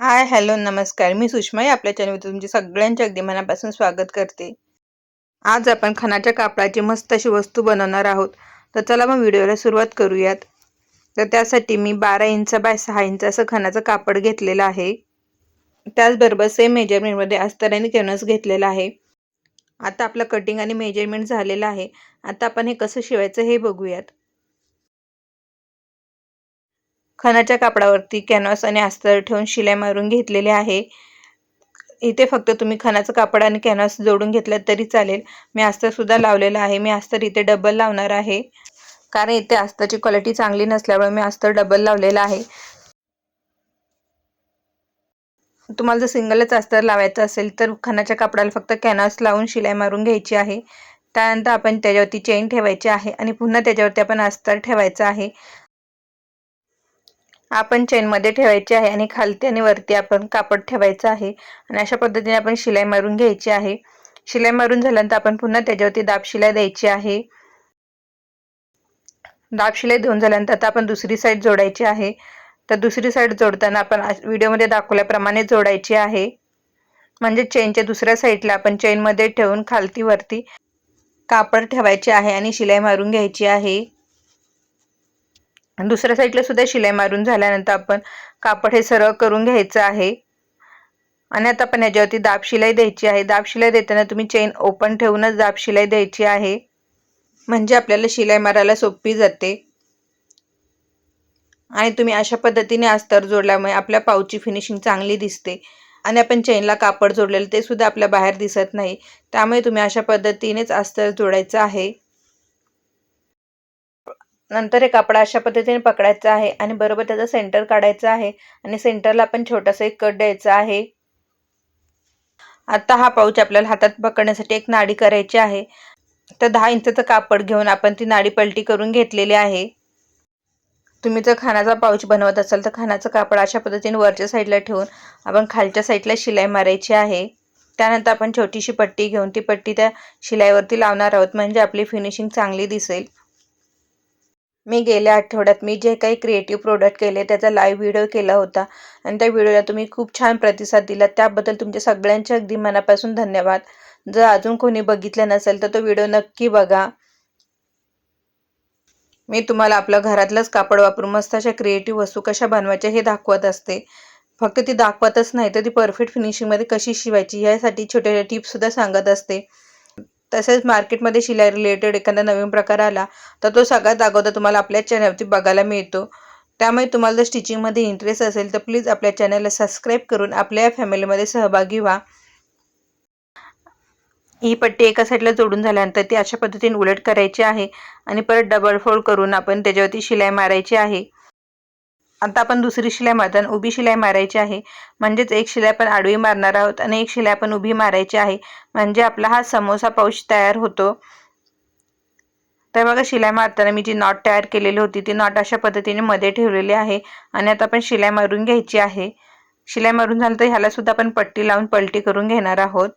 Hi hello नमस्कार. मी सुषमा आपल्या चॅनलमध्ये तुमचे सगळ्यांचे अगदी मनापासून स्वागत करते. आज आपण खणाच्या कापडाची मस्त अशी वस्तू बनवणार आहोत. तर चला मग व्हिडिओला सुरुवात करूयात. तर त्यासाठी मी बारा इंच बाय सहा इंच असं खणाचं कापड घेतलेलं आहे. त्याचबरोबर सेम मेजरमेंटमध्ये अस्तराने आणि घेतलेलं घेतलेला आहे. आता आपलं कटिंग आणि मेजरमेंट झालेलं आहे. आता आपण हे कसं शिवायचं हे बघूयात. खणाच्या कापडावरती कॅनव्हास आणि अस्तर ठेवून शिलाई मारून घेतलेले आहे. इथे फक्त तुम्ही खणाचं कापड आणि कॅनव्हास जोडून घेतलं तरी चालेल. मी अस्तर सुद्धा लावलेलं आहे. मी अस्तर इथे डबल लावणार आहे. कारण इथे अस्ताची क्वालिटी चांगली नसल्यामुळे मी अस्तर डबल लावलेलं आहे. तुम्हाला जर सिंगलच अस्तर लावायचं असेल तर खणाच्या कापडाला फक्त कॅनव्हास लावून शिलाई मारून घ्यायची आहे. त्यानंतर आपण त्याच्यावरती चेन ठेवायची आहे आणि पुन्हा त्याच्यावरती आपण अस्तर ठेवायचं आहे. आपण चेनमध्ये ठेवायची आहे आणि खालती आणि वरती आपण कापड ठेवायचं आहे. आणि अशा पद्धतीने आपण शिलाई मारून घ्यायची आहे. शिलाई मारून झाल्यानंतर आपण पुन्हा त्याच्यावरती दाब शिलाई द्यायची आहे. दाब शिलाई देऊन झाल्यानंतर आता आपण दुसरी साईड जोडायची आहे. तर दुसरी साईड जोडताना आपण व्हिडिओमध्ये दाखवल्याप्रमाणे जोडायची आहे. म्हणजे चेनच्या दुसऱ्या साईडला आपण चेनमध्ये ठेवून खालती वरती कापड ठेवायचे आहे आणि शिलाई मारून घ्यायची आहे. दुसऱ्या साईडला सुद्धा शिलाई मारून झाल्यानंतर आपण कापड हे सरळ करून घ्यायचं आहे. आणि आता आपण याच्यावरती दाब शिलाई द्यायची आहे. दाब शिलाई देताना तुम्ही चेन ओपन ठेवूनच दाब शिलाई द्यायची आहे. म्हणजे आपल्याला शिलाई मारायला सोपी जाते. आणि तुम्ही अशा पद्धतीने अस्तर जोडल्यामुळे आपल्या पाऊची फिनिशिंग चांगली दिसते. आणि आपण चेनला कापड जोडलेलं ते सुद्धा आपल्या बाहेर दिसत नाही. त्यामुळे तुम्ही अशा पद्धतीनेच अस्तर जोडायचं आहे. नंतर हे कापडा अशा पद्धतीने पकडायचं आहे आणि बरोबर त्याचा सेंटर काढायचं आहे आणि सेंटरला आपण छोटासा एक कट द्यायचा आहे. आता हा पाऊच आपल्याला हातात पकडण्यासाठी एक नाडी करायची आहे. तर दहा इंचचं कापड घेऊन आपण ती नाडी पलटी करून घेतलेली आहे. तुम्ही जर खानाचा पाऊच बनवत असाल तर खानाचं कापड अशा पद्धतीने वरच्या साईडला ठेवून आपण खालच्या साईडला शिलाई मारायची आहे. त्यानंतर आपण छोटीशी पट्टी घेऊन ती पट्टी त्या शिलाईवरती लावणार आहोत. म्हणजे आपली फिनिशिंग चांगली दिसेल. मी गेल्या आठवड्यात मी जे काही क्रिएटिव्ह प्रोडक्ट केले त्याचा लाईव्ह व्हिडिओ केला होता. आणि त्या व्हिडिओला तुम्ही खूप छान प्रतिसाद दिला. त्याबद्दल तुमच्या सगळ्यांचे अगदी मनापासून धन्यवाद. जर अजून कोणी बघितलं नसेल तर तो व्हिडिओ नक्की बघा. मी तुम्हाला आपलं घरातलंच कापड वापरून मस्त अशा क्रिएटिव्ह वस्तू कशा बनवायच्या हे दाखवत असते. फक्त ती दाखवतच नाही तर ती परफेक्ट फिनिशिंगमध्ये कशी शिवायची यासाठी छोट्या छोट्या टिप्ससुद्धा सांगत असते. तसेच मार्केटमध्ये शिलाई रिलेटेड एखादा नवीन प्रकार आला तर तो सगळ्यात अगोदर तुम्हाला आपल्या चॅनलवरती बघायला मिळतो. त्यामुळे तुम्हाला जर स्टिचिंगमध्ये इंटरेस्ट असेल तर प्लीज आपल्या चॅनलला सबस्क्राईब करून आपल्या फॅमिलीमध्ये सहभागी व्हा. ही पट्टी एका साईडला जोडून झाल्यानंतर ती अशा पद्धतीने उलट करायची आहे आणि परत डबल फोल्ड करून आपण त्याच्यावरती शिलाई मारायची आहे. आता आपण दुसरी शिलाई मारताना उभी शिलाई मारायची आहे. म्हणजेच एक शिलाई आपण आडवी मारणार आहोत आणि एक शिलाई आपण उभी मारायची आहे. म्हणजे आपला हा समोसा पाऊच तयार होतो. तर बघा शिलाई मारताना मी जी नॉट तयार केलेली होती ती नॉट अशा पद्धतीने मध्ये ठेवलेली आहे आणि आता आपण शिलाई मारून घ्यायची आहे. शिलाई मारून झालं तर ह्याला सुद्धा आपण पट्टी लावून पलटी करून घेणार आहोत.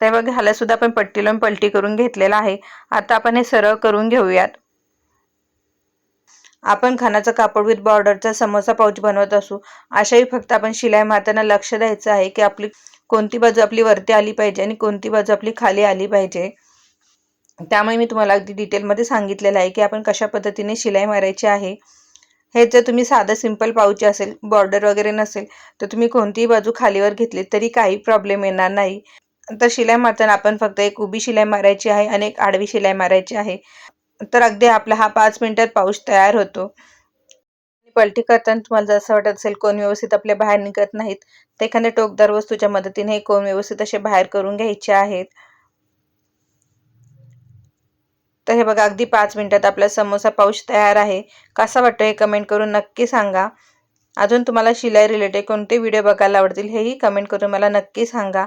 तर बघा ह्याला सुद्धा आपण पट्टी लावून पलटी करून घेतलेला आहे. आता आपण हे सरळ करून घेऊयात. आपण खानाचा कापड विथ बॉर्डरचा समोसा पाऊच बनवत असू अशाही फक्त आपण शिलाई मारताना लक्ष द्यायचं आहे की आपली कोणती बाजू आपली वरती आली पाहिजे आणि कोणती बाजू आपली खाली आली पाहिजे. त्यामुळे मी तुम्हाला अगदी डिटेलमध्ये सांगितलेलं आहे की आपण कशा पद्धतीने शिलाई मारायची आहे. हे जर तुम्ही साधं सिंपल पाऊच असेल बॉर्डर वगैरे नसेल तर तुम्ही कोणतीही बाजू खालीवर घेतली तरी काही प्रॉब्लेम येणार नाही. तर शिलाई मारताना आपण फक्त एक उभी शिलाई मारायची आहे आणि एक आडवी शिलाई मारायची आहे. तर अगदी आपला हा पाच मिनिटात पाऊस तयार होतो. पलटी करताना तुम्हाला जसं असं वाटत असेल कोण व्यवस्थित आपल्या बाहेर निघत नाहीत तर एखाद्या टोकदार वस्तूच्या मदतीने हे कोण व्यवस्थित असे बाहेर करून घ्यायचे आहेत. तर हे बघा अगदी पाच मिनिटात आपला समोसा पाऊच तयार आहे. कसा वाटतो हे कमेंट करून नक्की सांगा. अजून तुम्हाला शिलाई रिलेटेड कोणते व्हिडिओ बघायला आवडतील हेही कमेंट करून मला नक्की सांगा.